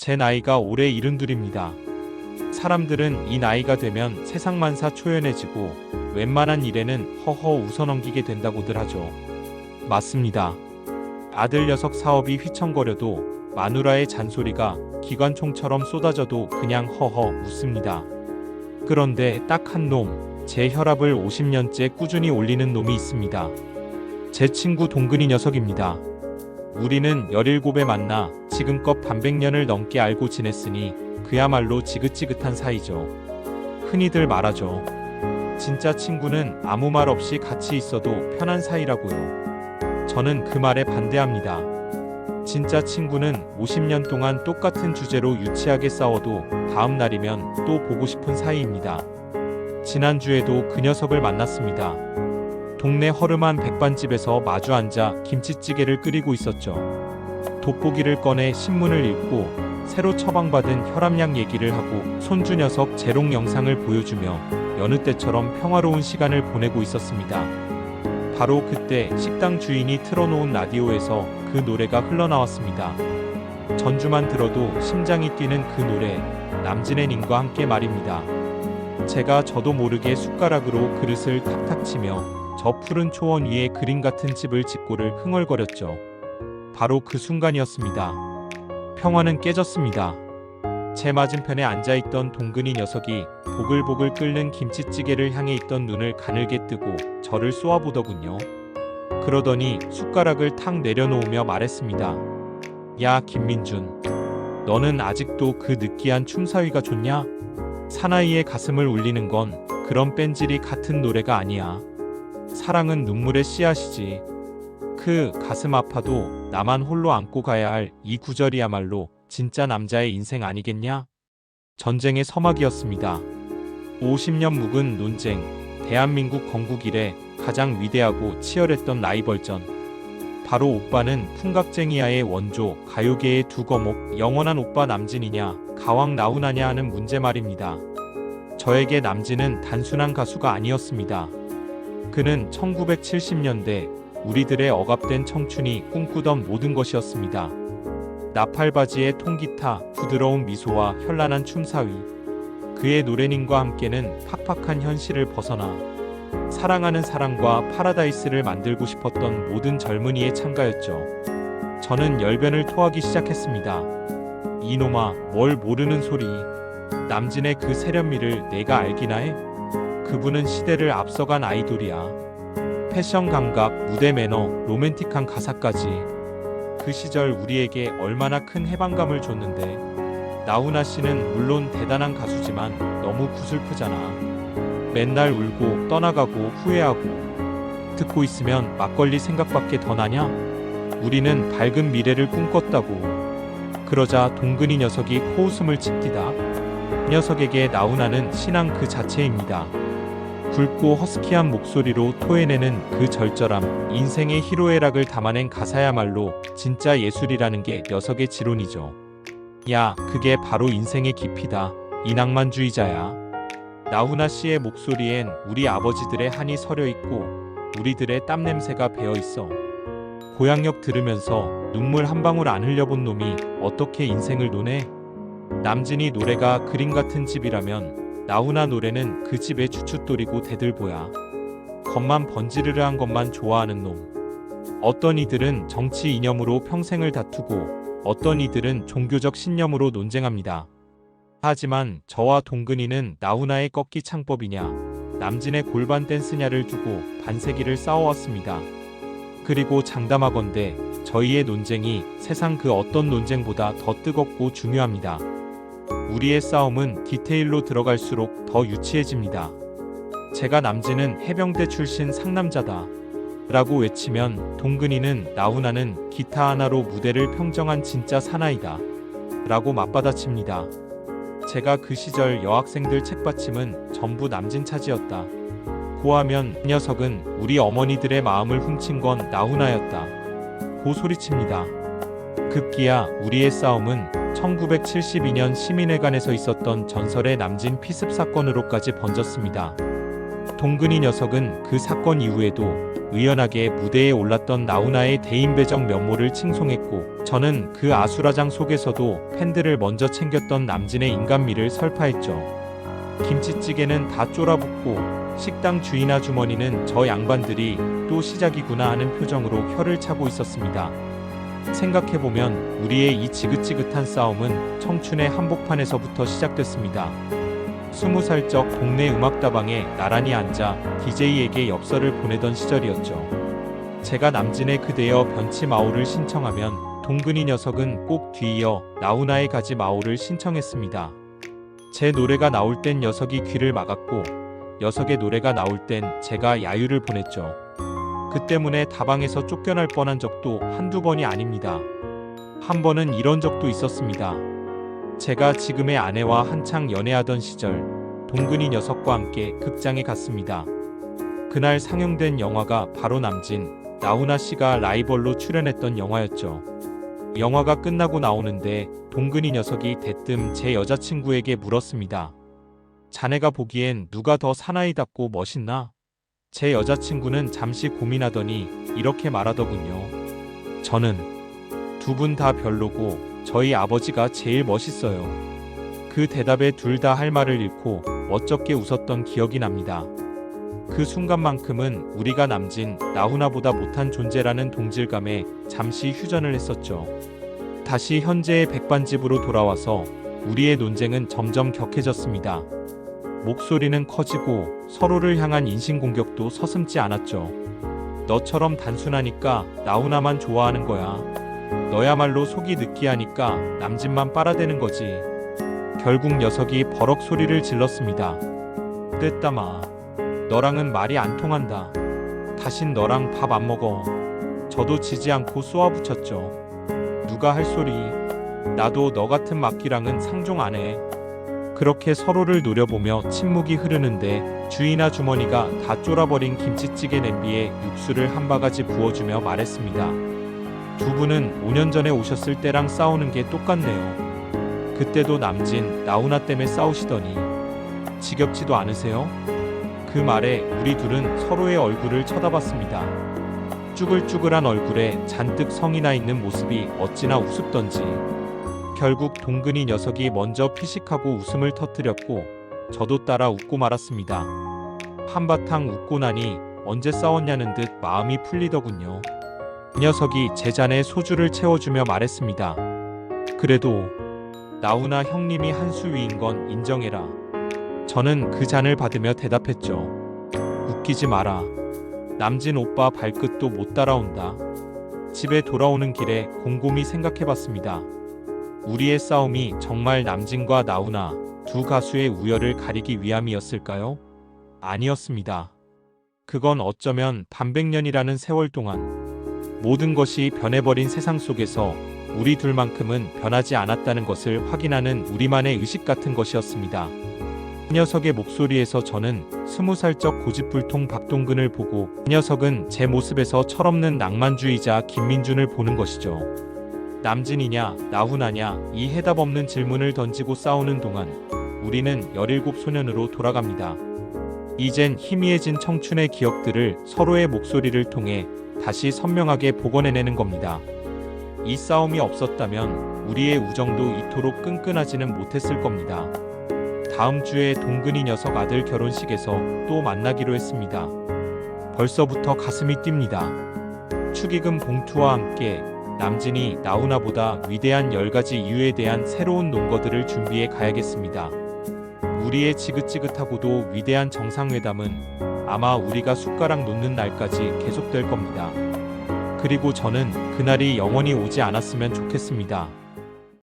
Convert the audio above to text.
제 나이가 올해 이른둘입니다. 사람들은 이 나이가 되면 세상만사 초연해지고 웬만한 일에는 허허 웃어 넘기게 된다고들 하죠. 맞습니다. 아들 녀석 사업이 휘청거려도 마누라의 잔소리가 기관총처럼 쏟아져도 그냥 허허 웃습니다. 그런데 딱 한 놈, 제 혈압을 50년째 꾸준히 올리는 놈이 있습니다. 제 친구 동근이 녀석입니다. 우리는 17에 만나 지금껏 반백년을 넘게 알고 지냈으니 그야말로 지긋지긋한 사이죠. 흔히들 말하죠. 진짜 친구는 아무 말 없이 같이 있어도 편한 사이라고요. 저는 그 말에 반대합니다. 진짜 친구는 50년 동안 똑같은 주제로 유치하게 싸워도 다음 날이면 또 보고 싶은 사이입니다. 지난주에도 그 녀석을 만났습니다. 동네 허름한 백반집에서 마주 앉아 김치찌개를 끓이고 있었죠. 돋보기를 꺼내 신문을 읽고 새로 처방받은 혈압약 얘기를 하고 손주 녀석 재롱 영상을 보여주며 여느 때처럼 평화로운 시간을 보내고 있었습니다. 바로 그때 식당 주인이 틀어놓은 라디오에서 그 노래가 흘러나왔습니다. 전주만 들어도 심장이 뛰는 그 노래, 남진의 님과 함께 말입니다. 제가 저도 모르게 숟가락으로 그릇을 탁탁 치며 저 푸른 초원 위에 그림 같은 집을 짓고를 흥얼거렸죠. 바로 그 순간이었습니다. 평화는 깨졌습니다. 제 맞은편에 앉아있던 동근이 녀석이 보글보글 끓는 김치찌개를 향해 있던 눈을 가늘게 뜨고 저를 쏘아보더군요. 그러더니 숟가락을 탁 내려놓으며 말했습니다. 야, 김민준. 너는 아직도 그 느끼한 춤사위가 좋냐? 사나이의 가슴을 울리는 건 그런 뺀질이 같은 노래가 아니야. 사랑은 눈물의 씨앗이지. 그 가슴 아파도 나만 홀로 안고 가야 할 이 구절이야말로 진짜 남자의 인생 아니겠냐? 전쟁의 서막이었습니다. 50년 묵은 논쟁, 대한민국 건국 이래 가장 위대하고 치열했던 라이벌전. 바로 오빠는 풍각쟁이야의 원조, 가요계의 두 거목, 영원한 오빠 남진이냐, 가왕 나훈아냐 하는 문제 말입니다. 저에게 남진은 단순한 가수가 아니었습니다. 그는 1970년대 우리들의 억압된 청춘이 꿈꾸던 모든 것이었습니다. 나팔바지의 통기타, 부드러운 미소와 현란한 춤사위. 그의 노래님과 함께는 팍팍한 현실을 벗어나 사랑하는 사랑과 파라다이스를 만들고 싶었던 모든 젊은이의 참가였죠. 저는 열변을 토하기 시작했습니다. 이놈아, 뭘 모르는 소리. 남진의 그 세련미를 내가 알기나 해? 그분은 시대를 앞서간 아이돌이야. 패션 감각, 무대 매너, 로맨틱한 가사까지. 그 시절 우리에게 얼마나 큰 해방감을 줬는데. 나훈아 씨는 물론 대단한 가수지만 너무 구슬프잖아. 맨날 울고 떠나가고 후회하고 듣고 있으면 막걸리 생각밖에 더 나냐? 우리는 밝은 미래를 꿈꿨다고. 그러자 동근이 녀석이 코웃음을 치띠다. 녀석에게 나훈아는 신앙 그 자체입니다. 굵고 허스키한 목소리로 토해내는 그 절절함, 인생의 희로애락을 담아낸 가사야말로 진짜 예술이라는 게 녀석의 지론이죠. 야, 그게 바로 인생의 깊이다. 이 낭만주의자야. 나훈아 씨의 목소리엔 우리 아버지들의 한이 서려 있고 우리들의 땀 냄새가 배어 있어. 고향역 들으면서 눈물 한 방울 안 흘려본 놈이 어떻게 인생을 노네? 남진이 노래가 그림 같은 집이라면 나훈아 노래는 그 집의 주춧돌이고 대들보야. 겉만 번지르르한 것만 좋아하는 놈. 어떤 이들은 정치 이념으로 평생을 다투고 어떤 이들은 종교적 신념으로 논쟁합니다. 하지만 저와 동근이는 나훈아의 꺾기 창법이냐, 남진의 골반 댄스냐를 두고 반세기를 싸워왔습니다. 그리고 장담하건대 저희의 논쟁이 세상 그 어떤 논쟁보다 더 뜨겁고 중요합니다. 우리의 싸움은 디테일로 들어갈수록 더 유치해집니다. 제가 남진은 해병대 출신 상남자다. 라고 외치면 동근이는 나훈아는 기타 하나로 무대를 평정한 진짜 사나이다. 라고 맞받아칩니다. 제가 그 시절 여학생들 책받침은 전부 남진 차지였다. 고하면 이 녀석은 우리 어머니들의 마음을 훔친 건 나훈아였다. 고 소리칩니다. 급기야 우리의 싸움은 1972년 시민회관에서 있었던 전설의 남진 피습 사건으로까지 번졌습니다. 동근이 녀석은 그 사건 이후에도 의연하게 무대에 올랐던 나훈아의 대인배적 면모를 칭송했고 저는 그 아수라장 속에서도 팬들을 먼저 챙겼던 남진의 인간미를 설파했죠. 김치찌개는 다 쫄아붙고 식당 주인 아주머니는 저 양반들이 또 시작이구나 하는 표정으로 혀를 차고 있었습니다. 생각해보면 우리의 이 지긋지긋한 싸움은 청춘의 한복판에서부터 시작됐습니다. 스무 살 적 동네 음악다방에 나란히 앉아 DJ에게 엽서를 보내던 시절이었죠. 제가 남진의 그대여 변치 마오를 신청하면 동근이 녀석은 꼭 뒤이어 나훈아의 가지 마오를 신청했습니다. 제 노래가 나올 땐 녀석이 귀를 막았고 녀석의 노래가 나올 땐 제가 야유를 보냈죠. 그 때문에 다방에서 쫓겨날 뻔한 적도 한두 번이 아닙니다. 한 번은 이런 적도 있었습니다. 제가 지금의 아내와 한창 연애하던 시절 동근이 녀석과 함께 극장에 갔습니다. 그날 상영된 영화가 바로 남진, 나훈아 씨가 라이벌로 출연했던 영화였죠. 영화가 끝나고 나오는데 동근이 녀석이 대뜸 제 여자친구에게 물었습니다. 자네가 보기엔 누가 더 사나이답고 멋있나? 제 여자친구는 잠시 고민하더니 이렇게 말하더군요. 저는 두 분 다 별로고 저희 아버지가 제일 멋있어요. 그 대답에 둘 다 할 말을 잃고 멋쩍게 웃었던 기억이 납니다. 그 순간만큼은 우리가 남진 나훈아보다 못한 존재라는 동질감에 잠시 휴전을 했었죠. 다시 현재의 백반집으로 돌아와서 우리의 논쟁은 점점 격해졌습니다. 목소리는 커지고 서로를 향한 인신공격도 서슴지 않았죠. 너처럼 단순하니까 나훈아만 좋아하는 거야. 너야말로 속이 느끼하니까 남진만 빨아대는 거지. 결국 녀석이 버럭 소리를 질렀습니다. 떼따마. 너랑은 말이 안 통한다. 다신 너랑 밥 안 먹어. 저도 지지 않고 쏘아붙였죠. 누가 할 소리. 나도 너 같은 막기랑은 상종 안 해. 그렇게 서로를 노려보며 침묵이 흐르는데 주인 아 주머니가 다 쫄아버린 김치찌개 냄비에 육수를 한 바가지 부어주며 말했습니다. 두 분은 5년 전에 오셨을 때랑 싸우는 게 똑같네요. 그때도 남진, 나훈아 때문에 싸우시더니 지겹지도 않으세요? 그 말에 우리 둘은 서로의 얼굴을 쳐다봤습니다. 쭈글쭈글한 얼굴에 잔뜩 성이 나 있는 모습이 어찌나 우습던지. 결국 동근이 녀석이 먼저 피식하고 웃음을 터뜨렸고 저도 따라 웃고 말았습니다. 한바탕 웃고 나니 언제 싸웠냐는 듯 마음이 풀리더군요. 그 녀석이 제 잔에 소주를 채워주며 말했습니다. 그래도 나훈아 형님이 한 수 위인 건 인정해라. 저는 그 잔을 받으며 대답했죠. 웃기지 마라. 남진 오빠 발끝도 못 따라온다. 집에 돌아오는 길에 곰곰이 생각해봤습니다. 우리의 싸움이 정말 남진과 나훈아 두 가수의 우열을 가리기 위함이었을까요? 아니었습니다. 그건 어쩌면 반백년이라는 세월 동안 모든 것이 변해버린 세상 속에서 우리 둘만큼은 변하지 않았다는 것을 확인하는 우리만의 의식 같은 것이었습니다. 그 녀석의 목소리에서 저는 스무 살적 고집불통 박동근을 보고 그 녀석은 제 모습에서 철없는 낭만주의자 김민준을 보는 것이죠. 남진이냐 나훈아냐 이 해답 없는 질문을 던지고 싸우는 동안 우리는 17 소년으로 돌아갑니다. 이젠 희미해진 청춘의 기억들을 서로의 목소리를 통해 다시 선명하게 복원해내는 겁니다. 이 싸움이 없었다면 우리의 우정도 이토록 끈끈하지는 못했을 겁니다. 다음 주에 동근이 녀석 아들 결혼식에서 또 만나기로 했습니다. 벌써부터 가슴이 뜁니다. 축의금 봉투와 함께 남진이 나훈아보다 위대한 10가지 이유에 대한 새로운 논거들을 준비해 가야겠습니다. 우리의 지긋지긋하고도 위대한 정상회담은 아마 우리가 숟가락 놓는 날까지 계속될 겁니다. 그리고 저는 그날이 영원히 오지 않았으면 좋겠습니다.